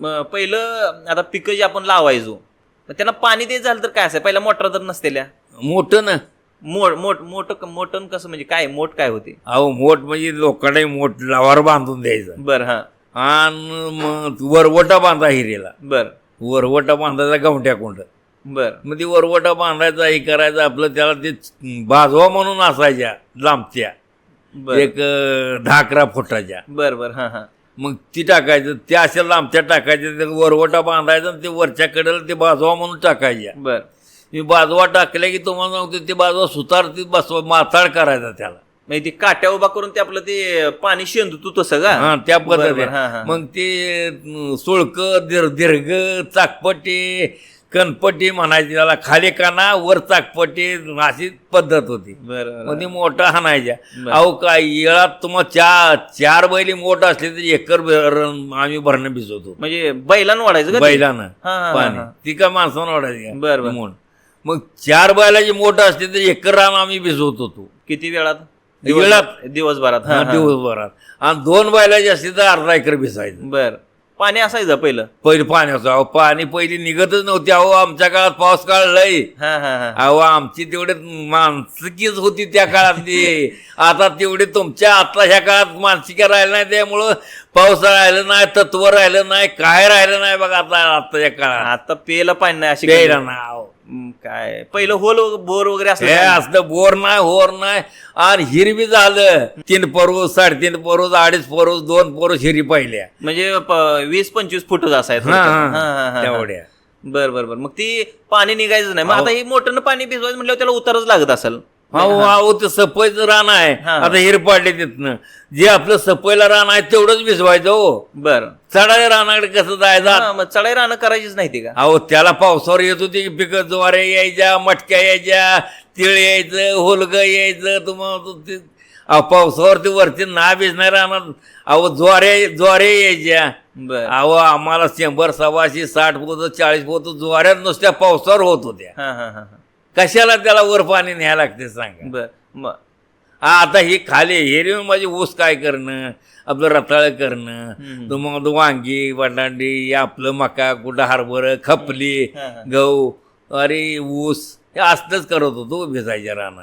पहिलं आता पिकं जी आपण लावायचो त्यांना पाणी द्यायचं झालं तर काय असं? पहिला मोटर तर नसतेल्या? मोठं ना. मोठ मोठ मोठ मोठं कसं म्हणजे काय? मोठ काय होते? अहो मोठ म्हणजे लोकांना मोठ लावार बांधून द्यायचं. बर हा. आणि मग वरवटा बांधा हिरेला. बर. वरवटा बांधायचा गवट्या कोंड. बर. मग ती वरवटा बांधायचा हे करायचं आपलं त्याला ते बाजवा म्हणून असायच्या लांबत्या बर. एक अकरा फुटाच्या बर बर हा हा. मग ती टाकायचं त्या अशा लांबत्या टाकायच्या ते वरवटा बांधायचा आणि ते वरच्या कडेला ते बाजवा म्हणून टाकायच्या. बर. मी बाजवा टाकल्या की तुम्हाला सांगतो ते बाजवा सुतार ती बसवा माथाळ करायचा त्याला. म्हणजे ती काट्या उभा करून ते आपलं ते पाणी शेंदू तू तसं का? हा त्या. पद्धतीने. मग ते सुळक दीर्घ दीर्घ चाकपट्टी कणपट्टी म्हणायची त्याला खाली काना वर चाकपट्टी अशी पद्धत होती ती मोठा हाणायच्या. अहो काय येळात तुम्हाला चार चार बैली मोठ असले तर एकर आम्ही भरणं भिजवतो म्हणजे बैलानं वाढायचं? बैलानं पाणी. ती का माणसानं वाढायची? बरं. मोठ. मग चार बैलाची मोठ असली तर एकर रान आम्ही भिजवत होतो किती वेळात वेळात. दिवसभरात. दिवसभरात आणि दोन बैलाची असली तर अर्धा एकर भिजायचं बर पाणी असायचं पहिलं. पहिलं पाण्याचं अहो पाणी पहिली निघतच नव्हती. अहो आमच्या काळात पाऊस काळ लय हा हा हा. अहो आमची तेवढे मानसिकीच होती त्या काळातली. आता तेवढे तुमच्या आता ह्या काळात मानसिका राहिलं नाही त्यामुळं पाऊस राहिलं नाही तत्व राहिलं नाही काय राहिलं नाही बघा आता आताच्या काळात. आता पेलं पाणी नाही अशी प्यायला नाही अहो. काय? पहिलं होल बोर वगैरे हे असलं असलं बोर नाही होर नाही. आणि हिरवी झालं. तीन परोस साडेतीन परोस अडीच परोस दोन परोस हिरी पाहिल्या. म्हणजे प- वीस पंचवीस फुटच असायचं हा, हा, हा, हा, हा. तेवढ्या. बर बर बर. मग ती पाणी निघायचं नाही. मग. आता ही मोटरनं पाणी भिजवायचं म्हटल्यावर त्याला उतारच लागत असेल. अहो अहो ते सफाईचं रान आहे. हा. आता हिर पाडले तिथनं. जे आपलं सफाईला रान आहे तेवढंच भिजवायचं हो. बर. चढाया रानाकडे कसं जायचं? मग चढाई राहणं करायचीच नाही ती का? अहो त्याला पावसावर येत होती पिकं ज्वारे यायच्या मटक्या यायच्या तिळ यायचं होलग यायचं तुम्हाला तो ते अहो पावसावर ते वरती ना भिजणार राहणार अहो ज्वारे ज्वारे यायच्या. बर. अहो आम्हाला शंभर सव्वाशे साठ पोत चाळीस पोत ज्वाऱ्यात नुसत्या पावसावर होत होत्या. हा हा हा हा. कशाला त्याला वर पाणी न्यायला लागते सांगा? बर मग हा, आता ही खाली हेरी माझी ऊस काय करणं? आपलं रताळ करणं. तुम्हाला वांगी बटांडी आपलं मका कुठं हरभर खपली. गहू अरे ऊस हे असलंच करत होतो भिजायच्या रानाने